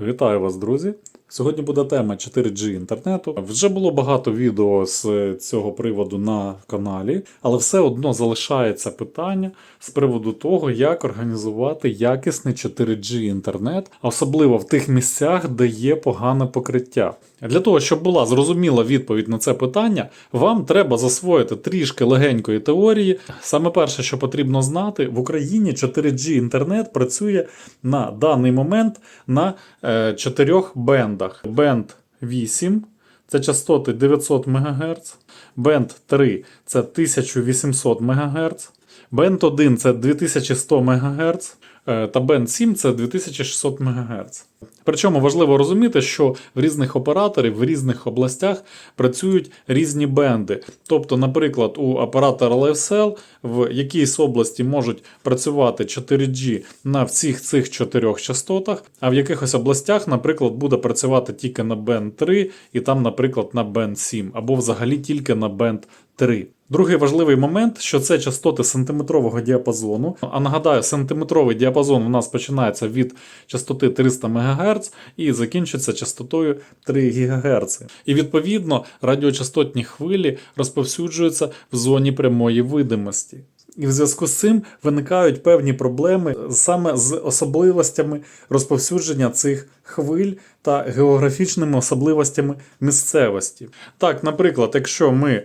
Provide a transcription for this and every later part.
Вітаю вас, друзі! Сьогодні буде тема 4G інтернету. Вже було багато відео з цього приводу на каналі, але все одно залишається питання з приводу того, як організувати якісний 4G інтернет, особливо в тих місцях, де є погане покриття. Для того, щоб була зрозуміла відповідь на це питання, вам треба засвоїти трішки легенької теорії. Саме перше, що потрібно знати, в Україні 4G інтернет працює на даний момент на е, чотирьох бендах: бенд 8. Це частоти 900 МГц, бенд 3 це 1800 МГц, бенд 1 це 2100 МГц, та бенд 7 це 2600 МГц. Причому важливо розуміти, що в різних операторів в різних областях працюють різні бенди. Тобто, наприклад, у оператора LifeCell в якійсь області можуть працювати 4G на всіх цих чотирьох частотах, а в якихось областях, наприклад, буде працювати тільки на band 3 і там, наприклад, на band 7, або взагалі тільки на band 3. Другий важливий момент, що це частоти сантиметрового діапазону. А нагадаю, сантиметровий діапазон у нас починається від частоти 300 МГц і закінчується частотою 3 ГГц. І відповідно радіочастотні хвилі розповсюджуються в зоні прямої видимості. І в зв'язку з цим виникають певні проблеми саме з особливостями розповсюдження цих хвиль та географічними особливостями місцевості. Так, наприклад, якщо ми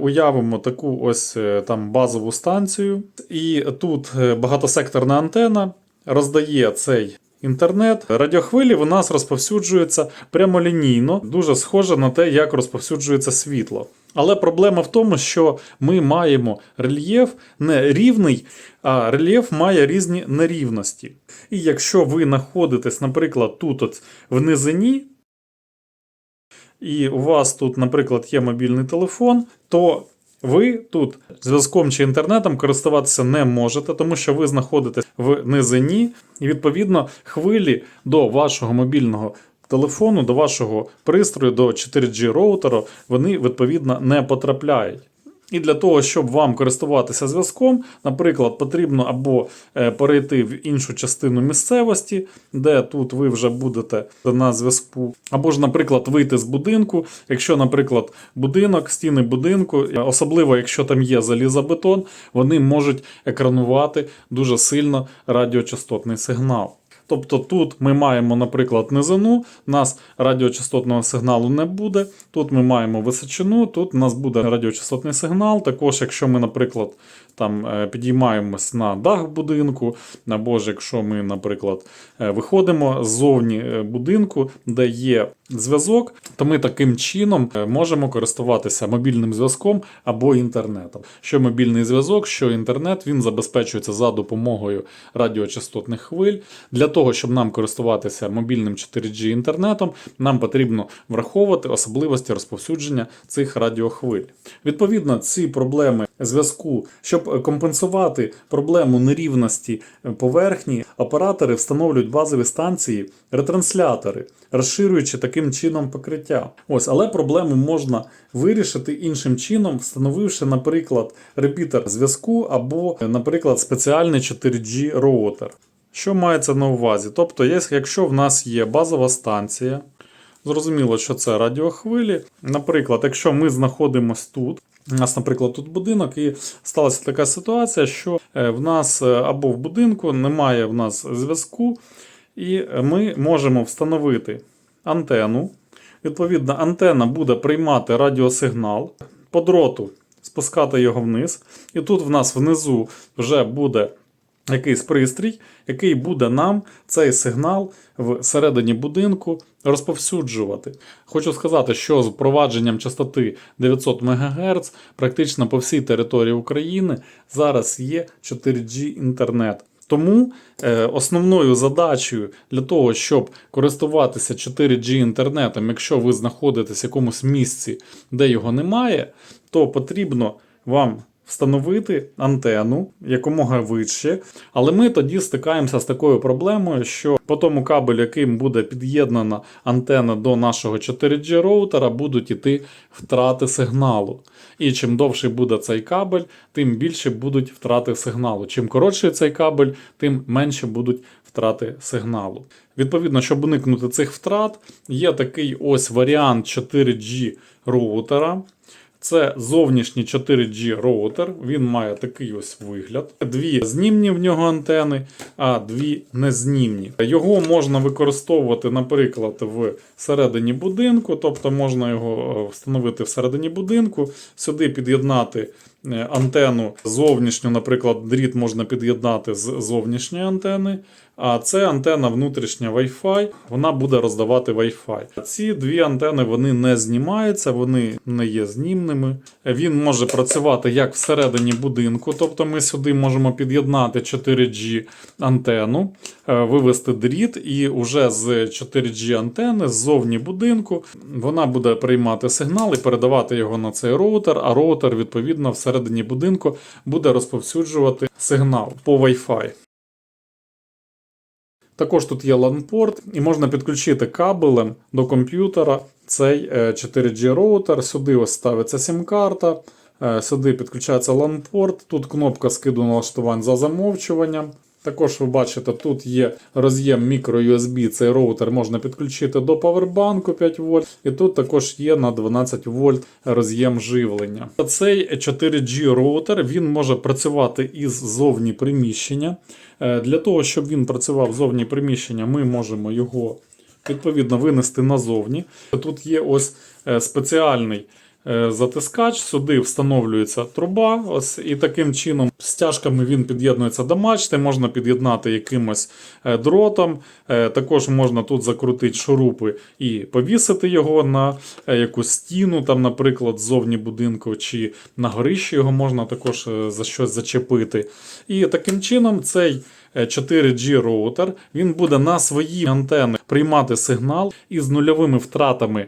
Уявимо таку ось е, там базову станцію, і тут е, багатосекторна антена роздає цей інтернет. Радіохвилі в нас розповсюджуються прямолінійно, дуже схоже на те, як розповсюджується світло. Але проблема в тому, що ми маємо рельєф не рівний, а рельєф має різні нерівності. І якщо ви знаходитесь, наприклад, тут от в низині, і у вас тут, наприклад, є мобільний телефон, то ви тут зв'язком чи інтернетом користуватися не можете, тому що ви знаходитесь в низині, і відповідно хвилі до вашого мобільного телефону, до вашого пристрою, до 4G роутеру, вони відповідно не потрапляють. І для того, щоб вам користуватися зв'язком, наприклад, потрібно або е, перейти в іншу частину місцевості, де тут ви вже будете на зв'язку, або ж, наприклад, вийти з будинку. Якщо, наприклад, будинок, стіни будинку, особливо якщо там є залізобетон, вони можуть екранувати дуже сильно радіочастотний сигнал. Тобто тут ми маємо, наприклад, низину, у нас радіочастотного сигналу не буде. Тут ми маємо височину, тут у нас буде радіочастотний сигнал. Також, якщо ми, наприклад, там е, підіймаємось на дах будинку, або ж якщо ми, наприклад, е, виходимо ззовні е, будинку, де є зв'язок, то ми таким чином можемо користуватися мобільним зв'язком або інтернетом. Що мобільний зв'язок, що інтернет, він забезпечується за допомогою радіочастотних хвиль. Для щоб нам користуватися мобільним 4G інтернетом, нам потрібно враховувати особливості розповсюдження цих радіохвиль. Відповідно, ці проблеми зв'язку, щоб компенсувати проблему нерівності поверхні, оператори встановлюють базові станції, ретранслятори, розширюючи таким чином покриття. Ось, але проблему можна вирішити іншим чином, встановивши, наприклад, репітер зв'язку або, наприклад, спеціальний 4G роутер. Що мається на увазі? Тобто, якщо в нас є базова станція, зрозуміло, що це радіохвилі. Наприклад, якщо ми знаходимося тут, у нас, наприклад, тут будинок, і сталася така ситуація, що в нас або в будинку немає в нас зв'язку, і ми можемо встановити антенну. Відповідно, антенна буде приймати радіосигнал по дроту, спускати його вниз. І тут в нас внизу вже буде якийсь пристрій, який буде нам цей сигнал всередині будинку розповсюджувати. Хочу сказати, що з впровадженням частоти 900 МГц практично по всій території України зараз є 4G інтернет. Тому е, основною задачею для того, щоб користуватися 4G інтернетом, якщо ви знаходитесь в якомусь місці, де його немає, то потрібно вам встановити антенну якомога вище. Але ми тоді стикаємося з такою проблемою, що по тому кабелю, яким буде під'єднана антенна до нашого 4G роутера, будуть іти втрати сигналу. І чим довший буде цей кабель, тим більше будуть втрати сигналу. Чим коротший цей кабель, тим менше будуть втрати сигналу. Відповідно, щоб уникнути цих втрат, є такий ось варіант 4G роутера. Це зовнішній 4G роутер. Він має такий ось вигляд. Дві знімні в нього антени, а дві незнімні. Його можна використовувати, наприклад, в середині будинку, тобто можна його е, встановити всередині будинку, сюди під'єднати е, антенну зовнішню, наприклад, дріт можна під'єднати з зовнішньої антени. А це антенна внутрішня Wi-Fi, вона буде роздавати Wi-Fi. Ці дві антени вони не знімаються, вони не є знімними. Він може працювати як всередині будинку, тобто ми сюди можемо під'єднати 4G антенну, е, вивести дріт, і вже з 4G антени ззовні будинку вона буде приймати сигнал і передавати його на цей роутер, а роутер, відповідно, всередині будинку буде розповсюджувати сигнал по Wi-Fi. Також тут є LAN-порт, і можна підключити кабелем до комп'ютера цей е, 4G роутер. Сюди ось ставиться сім-карта, е, сюди підключається LAN-порт, тут кнопка скиду налаштувань за замовчуванням. Також ви бачите, тут є роз'єм microUSB, цей роутер можна підключити до павербанку 5 вольт, і тут також є на 12 вольт роз'єм живлення. Цей 4G роутер він може працювати із зовні приміщення. Е, Для того, щоб він працював зовні приміщення, ми можемо його відповідно винести назовні. Тут є ось е, спеціальний затискач, сюди встановлюється труба, ось і таким чином стяжками він під'єднується до мачти, можна під'єднати якимось е, дротом. Е, Також можна тут закрутити шурупи і повісити його на е, якусь стіну, там, наприклад, ззовні будинку, чи на горищі його можна також е, за щось зачепити. І таким чином цей. е, 4G роутер, він буде на свої антени приймати сигнал і з нульовими втратами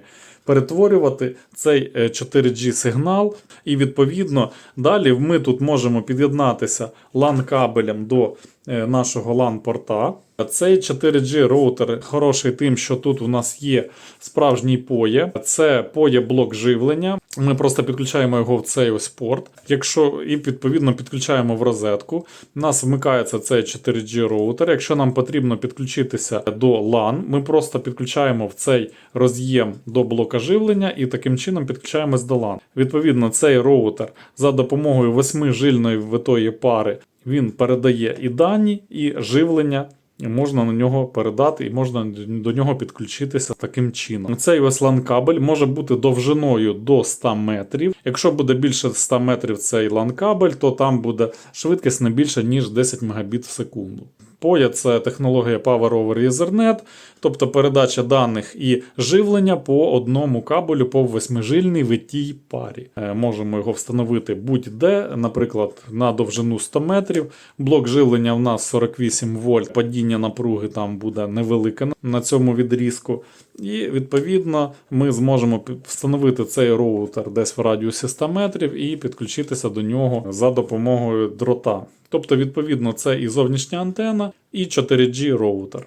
перетворювати цей е, 4G сигнал. І відповідно далі ми тут можемо під'єднатися LAN кабелем до е, нашого LAN порта. Цей 4G роутер хороший тим, що тут у нас є справжній POE. Це POE блок живлення. Ми просто підключаємо його в цей ось порт. Якщо і відповідно підключаємо в розетку, у нас вмикається цей 4G роутер. Якщо нам потрібно підключитися до LAN, ми просто підключаємо в цей роз'єм до блока живлення і таким чином підключаємось до LAN. Відповідно, цей роутер за допомогою восьмижильної витої пари він передає і дані, і живлення. Можна на нього передати, і можна до нього підключитися таким чином. Цей LAN кабель може бути довжиною до 100 метрів. Якщо буде більше 100 метрів цей LAN кабель, то там буде швидкість не більше, ніж 10 Мбіт в секунду. POE – це технологія Power over Ethernet, тобто передача даних і живлення по одному кабелю по восьмижильній витій парі. Е, Можемо його встановити будь-де, наприклад, на довжину 100 метрів. Блок живлення в нас 48 вольт, падіння напруги там буде невелике на цьому відрізку. І відповідно ми зможемо встановити цей роутер десь в радіусі 100 метрів і підключитися до нього за допомогою дрота. Тобто, відповідно, це і зовнішня антена, і 4G роутер.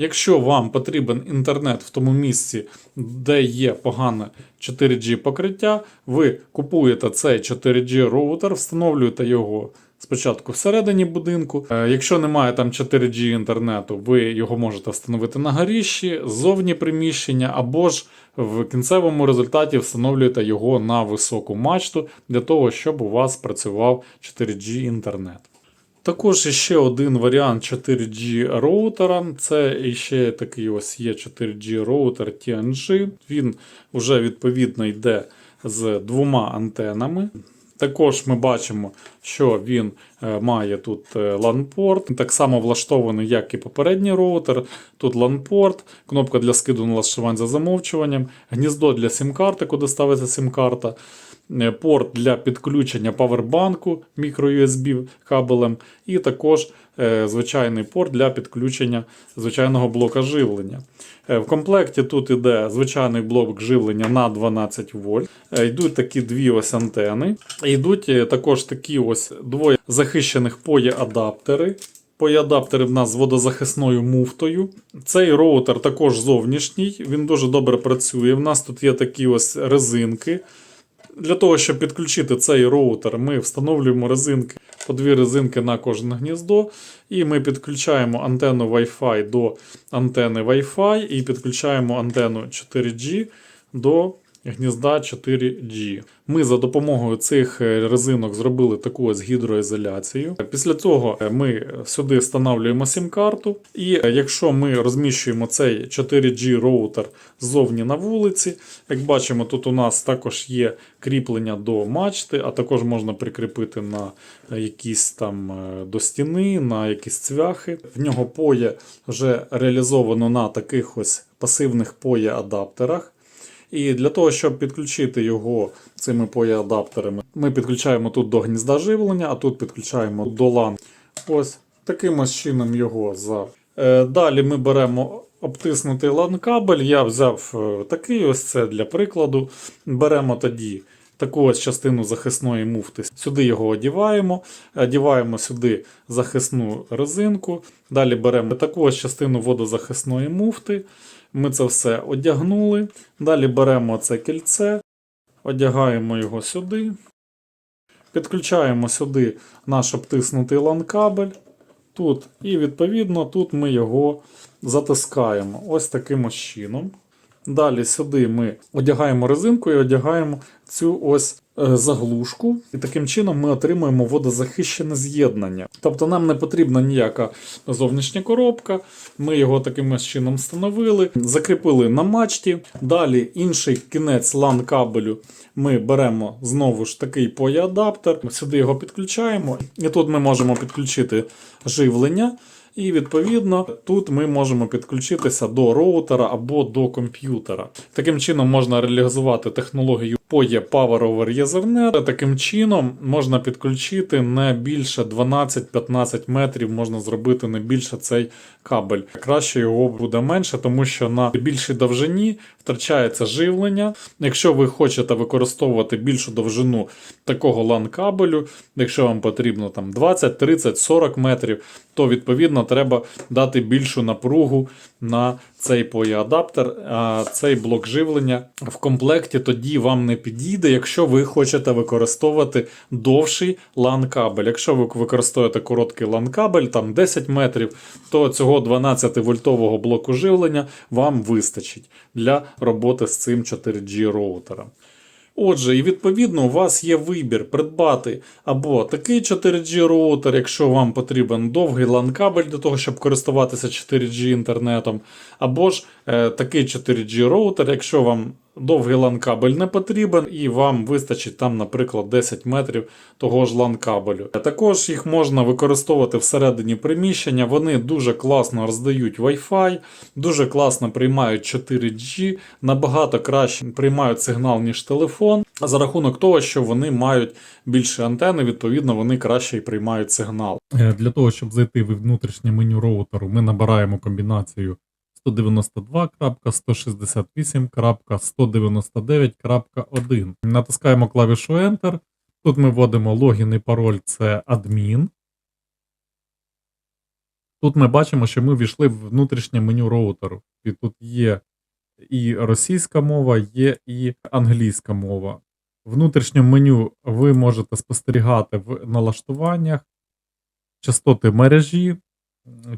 Якщо вам потрібен інтернет в тому місці, де є погане 4G покриття, ви купуєте цей 4G роутер, встановлюєте його спочатку всередині будинку. Е, Якщо немає там 4G інтернету, ви його можете встановити на горіщі, ззовні приміщення, або ж в кінцевому результаті встановлюєте його на високу мачту для того, щоб у вас працював 4G інтернет. Також ще один варіант 4G роутера. Це ще такий ось є 4G роутер TNG. Він вже відповідно йде з двома антенами. Також ми бачимо, що він е, має тут е, LAN-порт, так само влаштований, як і попередній роутер. Тут LAN-порт, кнопка для скиду налаштувань за замовчуванням, гніздо для сім-карти, куди ставиться сім-карта, порт для підключення павербанку мікро-USB кабелем, і також е, звичайний порт для підключення звичайного блока живлення. Е, В комплекті тут іде звичайний блок живлення на 12 вольт. Е, Йдуть такі дві ось антени. Йдуть е, також такі ось двоє захищених POE-адаптери. POE-адаптери в нас з водозахисною муфтою. Цей роутер також зовнішній, він дуже добре працює. В нас тут є такі ось резинки. Для того, щоб підключити цей роутер, ми встановлюємо резинки, по дві резинки на кожне гніздо, і ми підключаємо антенну Wi-Fi до антени Wi-Fi і підключаємо антенну 4G до гнізда 4G. Ми за допомогою цих е, резинок зробили таку ось гідроізоляцію. Після цього е, ми сюди встановлюємо сім-карту, і е, якщо ми розміщуємо цей 4G роутер ззовні на вулиці, як бачимо, тут у нас також є кріплення до мачти, а також можна прикріпити на якісь там до стіни, на якісь цвяхи. В нього поє вже реалізовано на таких ось пасивних поє-адаптерах. І для того, щоб підключити його цими поє-адаптерами, ми підключаємо тут до гнізда живлення, а тут підключаємо до LAN. Ось таким ось чином його за. Е, Далі ми беремо обтиснутий LAN кабель. Я взяв е, такий, ось це для прикладу. Беремо тоді таку ось частину захисної муфти. Сюди його одіваємо, одіваємо сюди захисну резинку. Далі беремо таку ось частину водозахисної муфти. Ми це все одягнули. Далі беремо це кільце, одягаємо його сюди. Підключаємо сюди наш обтиснутий лан-кабель. Тут, і відповідно тут ми його затискаємо ось таким чином. Далі сюди ми одягаємо резинку і одягаємо цю ось заглушку. І таким чином ми отримуємо водозахищене з'єднання. Тобто нам не потрібна ніяка зовнішня коробка. Ми його таким чином встановили, закріпили на мачті. Далі інший кінець LAN кабелю ми беремо знову ж такий поє-адаптер. Сюди його підключаємо. І тут ми можемо підключити живлення. І відповідно тут ми можемо підключитися до роутера або до комп'ютера. Таким чином можна реалізувати технологію POE Power over Ethernet. Таким чином можна підключити не більше 12-15 метрів, можна зробити не більше цей кабель. Краще його буде менше, тому що на більшій довжині втрачається живлення. Якщо ви хочете використовувати більшу довжину такого LAN кабелю, якщо вам потрібно там 20, 30, 40 метрів, то відповідно треба дати більшу напругу на цей поє-адаптер, а цей блок живлення в комплекті тоді вам не підійде, якщо ви хочете використовувати довший LAN кабель. Якщо ви використовуєте короткий LAN кабель, там 10 метрів, то цього 12-вольтового блоку живлення вам вистачить для роботи з цим 4G роутером. Отже, і відповідно у вас є вибір придбати або такий 4G роутер, якщо вам потрібен довгий LAN кабель для того, щоб користуватися 4G інтернетом, або ж е, такий 4G роутер, якщо вам довгий LAN кабель не потрібен і вам вистачить там, наприклад, 10 метрів того ж LAN кабелю. Також їх можна використовувати всередині приміщення, вони дуже класно роздають Wi-Fi, дуже класно приймають 4G, набагато краще приймають сигнал, ніж телефон. За рахунок того, що вони мають більше антени, відповідно, вони краще і приймають сигнал. Е, Для того, щоб зайти в внутрішнє меню роутеру, ми набираємо комбінацію 192.168.199.1. Натискаємо клавішу Enter. Тут ми вводимо логін і пароль це адмін. Тут ми бачимо, що ми ввійшли в внутрішнє меню роутеру. І тут є і російська мова, є і англійська мова. В внутрішньому меню ви можете спостерігати в налаштуваннях частоти мережі.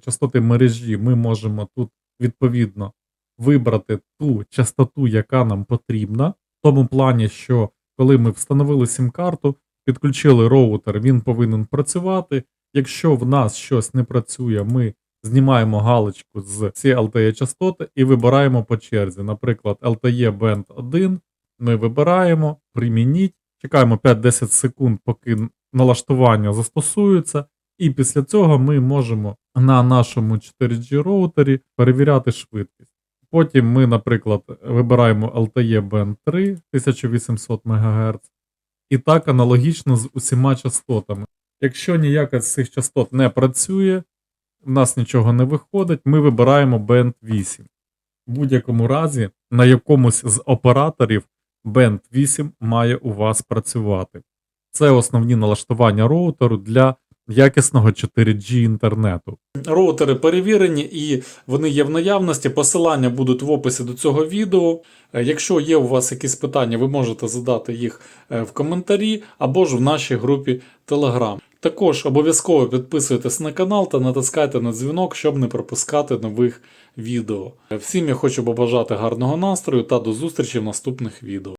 Частоти мережі ми можемо тут відповідно вибрати ту частоту, яка нам потрібна, в тому плані, що коли ми встановили сім-карту, підключили роутер, він повинен працювати. Якщо в нас щось не працює, ми знімаємо галочку з ці LTE частоти і вибираємо по черзі. Наприклад, LTE Band 1 ми вибираємо, примініть, чекаємо 5-10 секунд, поки налаштування застосується, і після цього ми можемо на нашому 4G роутері перевіряти швидкість. Потім ми, наприклад, вибираємо LTE Band 3 1800 МГц. І так аналогічно з усіма частотами. Якщо ніяка з цих частот не працює, в нас нічого не виходить, ми вибираємо Band 8. В будь-якому разі, на якомусь з операторів Band 8 має у вас працювати. Це основні налаштування роутеру для якісного 4G інтернету. Роутери перевірені і вони є в наявності. Посилання будуть в описі до цього відео. Е, Якщо є у вас якісь питання, ви можете задати їх е, в коментарі або ж в нашій групі Telegram. Також обов'язково підписуйтесь на канал та натискайте на дзвінок, щоб не пропускати нових відео. Всім я хочу побажати гарного настрою та до зустрічі в наступних відео.